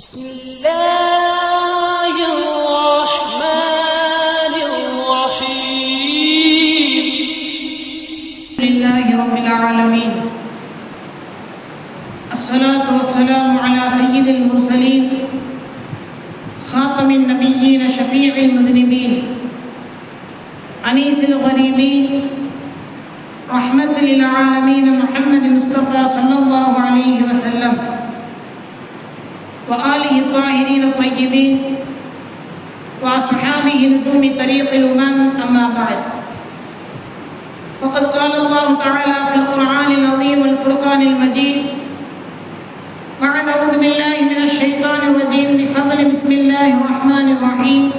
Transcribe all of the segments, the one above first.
بسم الله. الأمم أما بعد. فقد قال الله تعالى في القرآن العظيم والفرقان المجيد بعد أعوذ بالله من الشيطان الرجيم بفضل بسم الله الرحمن الرحيم.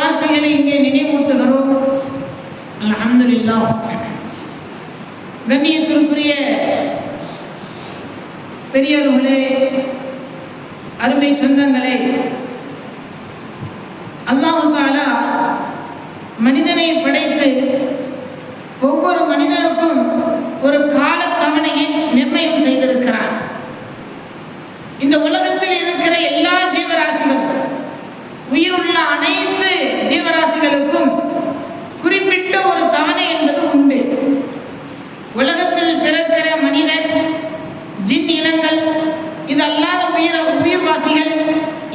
வார்த்தைகளை இங்கே நினைவூட்டுகிறோம். அலமதுல்லா கண்ணியத்திற்குரிய பெரியவர்களே அருமை சொந்தங்களே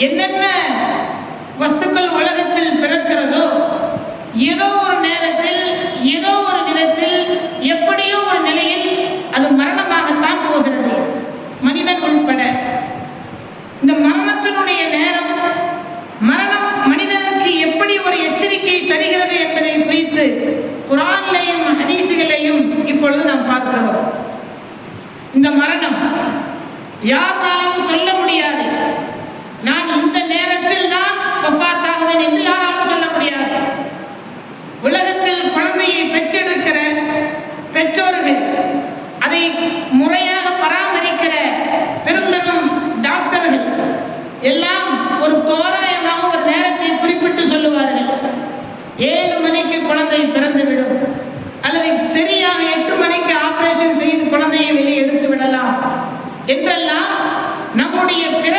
என்னென்ன வஸ்துக்கள் உலகத்தில் பிறக்கிறதோ ஏதோ ஒரு நேரத்தில் ஏதோ ஒரு விதத்தில் எப்படியோ ஒரு நிலையில் அது மரணமாகத்தான் போகிறது. மனிதன் உள்பட. இந்த மரணத்தினுடைய நேரம் மரணம் மனிதனுக்கு எப்படி ஒரு எச்சரிக்கை தருகிறது என்பதை குறித்து குரான்லையும் ஹதீசுகளையும் இப்பொழுது நாம் பார்க்கிறோம். இந்த மரணம் யாருனாலும் சொல்ல முடியாது. கொண்டவன் என்று யாராலும் சொல்ல முடியாது. உலகத்தில் குழந்தையை பெற்றெடுக்கிற பெற்றோர்கள் அதை முறையாக பராமரிக்கிற பெரும் பெரும் டாக்டர்கள் எல்லாம் ஒரு தோராயமாக ஒரு நேரத்தை குறிப்பிட்டு சொல்லுவார்கள். ஏழு மணிக்கு குழந்தை பிறந்துவிடும். அல்லது சரியாக எட்டு மணிக்கு ஆபரேஷன் செய்து குழந்தையை வெளியே எடுத்து விடலாம். என்றெல்லாம் நம்முடைய பிற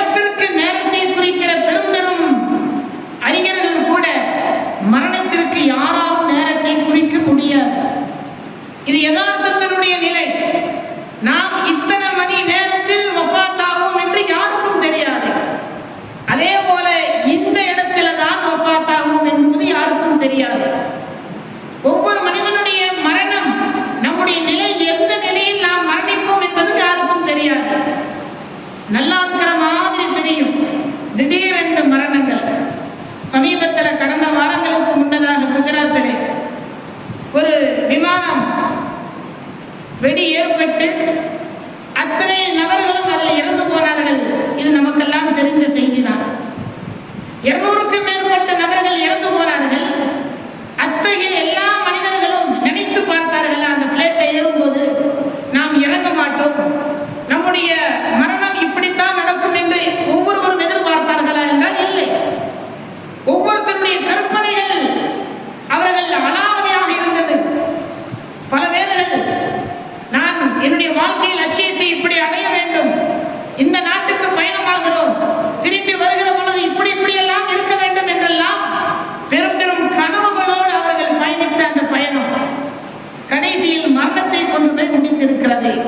கொண்டு போய்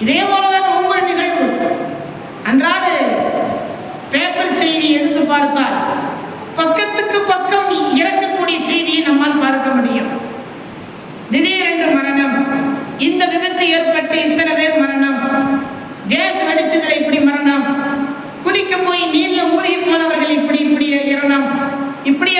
இதே போலதான் ஒவ்வொரு நிகழ்வு அன்றாடு பேப்பர் செய்தி எடுத்து பார்த்தால் பக்கத்துக்கு பக்கம் இறக்கக்கூடிய செய்தியை நம்மால் பார்க்க முடியும். திடீரென்று மரணம். இந்த விபத்து ஏற்பட்டு இத்தனை பேர் மரணம். கேஸ் வெடிச்சதுல இப்படி மரணம். குளிக்க போய் நீர்ல மூழ்கி போனவர்கள் இப்படி இப்படி இறணம் இப்படி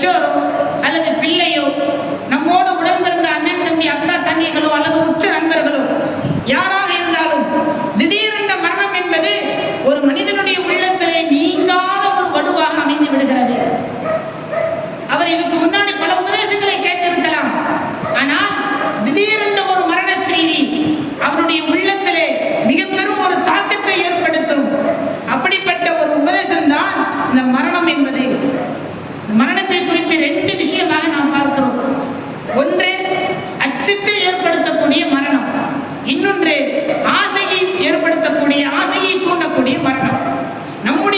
பெற்றோரும் அல்லது பிள்ளையோ ஆசையை ஏற்படுத்தக்கூடிய ஆசையை தூண்டக்கூடிய மரணம். நம்முடைய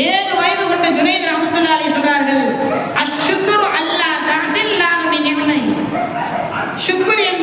ஏழு வயது கொண்ட ஜுனைத் ரஹமத்துல்லாலி சொல்றார்கள் அஷ்ஷுக்குரு அல்லா தாசில்லாஹு நியமனை சுக்குர் என்பது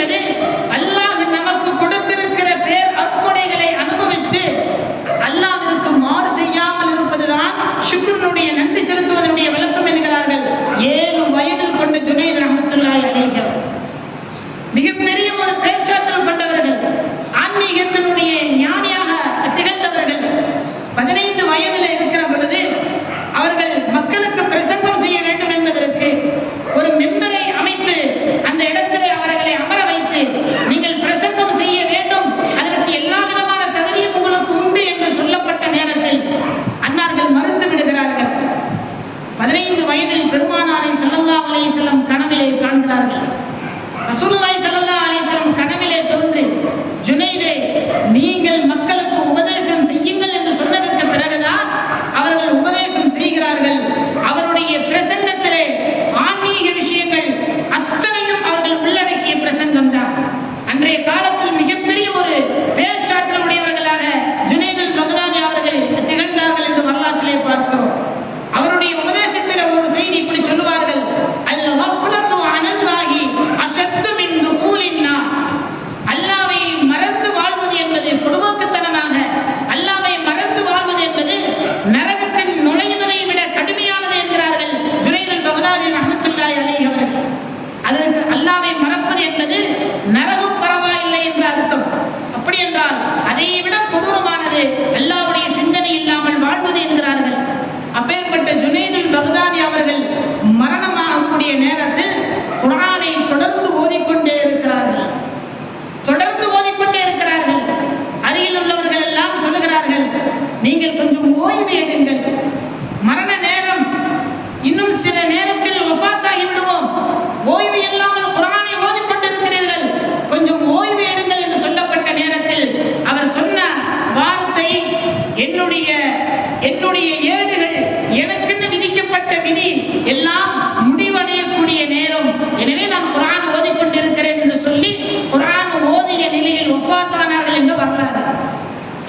என்னுடைய ஏடுகள் எனக்குன்னு விதிக்கப்பட்ட விதி. எல்லாம் முடிவடையக்கூடிய நேரம். எனவே நான் குரான் ஓதிக்கொண்டிருக்கிறேன் என்று சொல்லி குரான் ஓதிய நிலையில் ஒப்பாத்தானார்கள் என்று வரலாறு.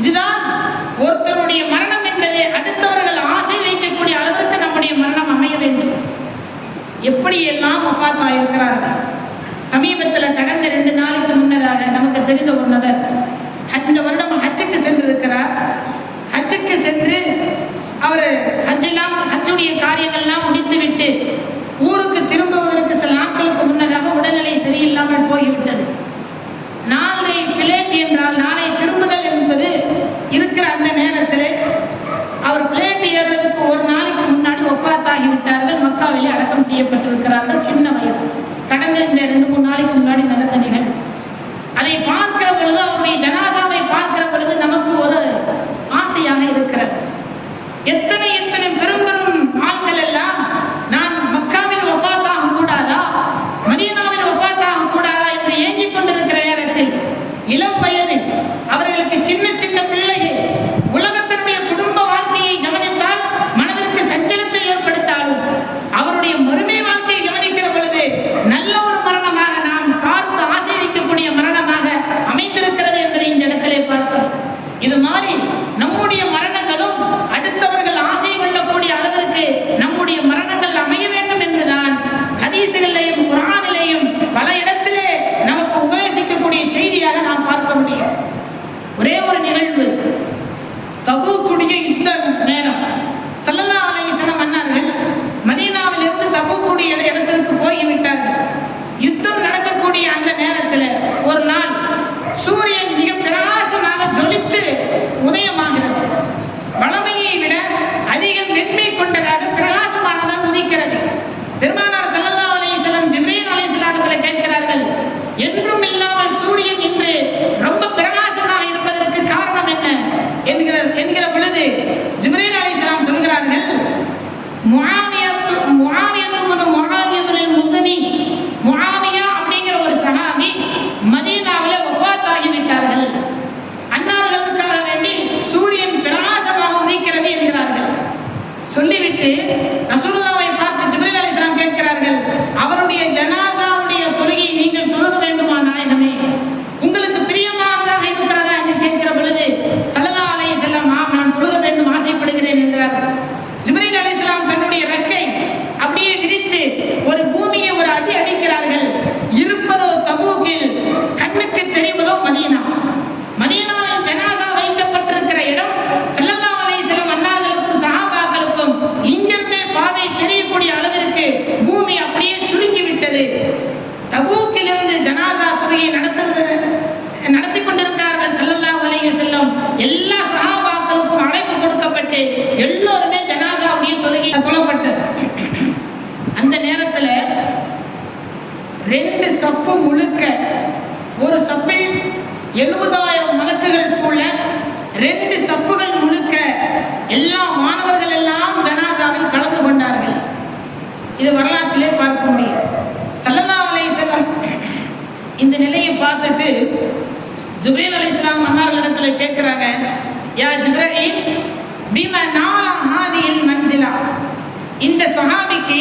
இதுதான் ஒருத்தருடைய மரணம் என்பதை அடுத்தவர்கள் ஆசை வைக்கக்கூடிய அளவிற்கு நம்முடைய மரணம் அமைய வேண்டும். எப்படி எல்லாம் ஒப்பாத்தா இருக்கிறார்கள் சமீபத்தில் கடந்த ரெண்டு நாளுக்கு முன்னதாக நமக்கு தெரிந்த ஒரு நபர் ஜிப்ரீல் அலி இஸ்லாம் அன்னார்களிடத்துல கேட்குறாங்க யா ஜிப்ரீல் பீம நாலாம் ஹாதியில் மன்சிலா? இந்த சஹாபிக்கு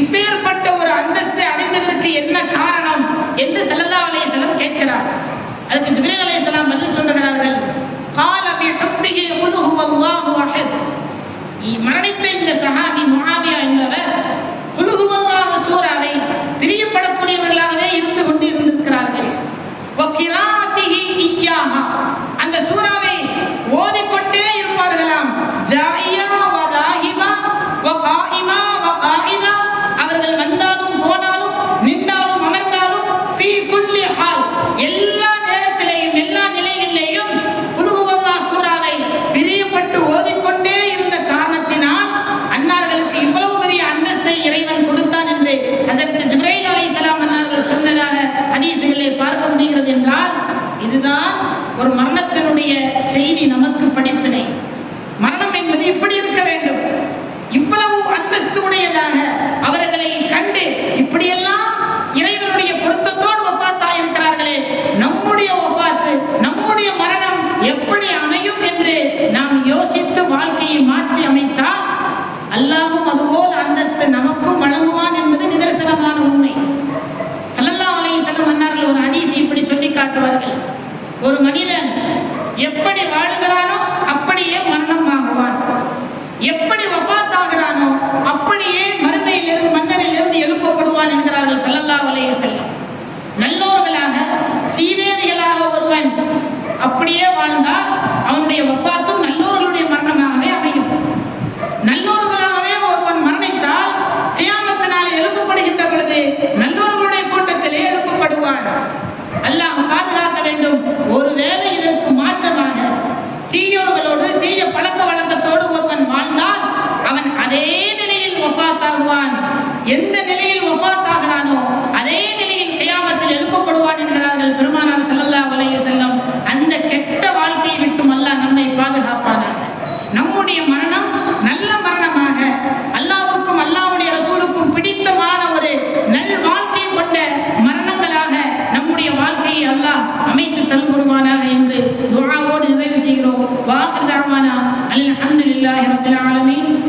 இப்பேற்பட்ட ஒரு அந்தஸ்தை அடைந்ததற்கு என்ன காரணம் என்று செல்லல்லா அலி இஸ்லாம் கேட்கிறார். அதுக்கு ஜிப்ரீல் அலி இஸ்லாம் பதில் சொல்லுகிறார்கள் கால பி ஹுப்திஹி குல்ஹு வல்லாஹு அஹத் மரணித்த இந்த சஹாபி முஆவியா என்பவர் பகவான் எந்த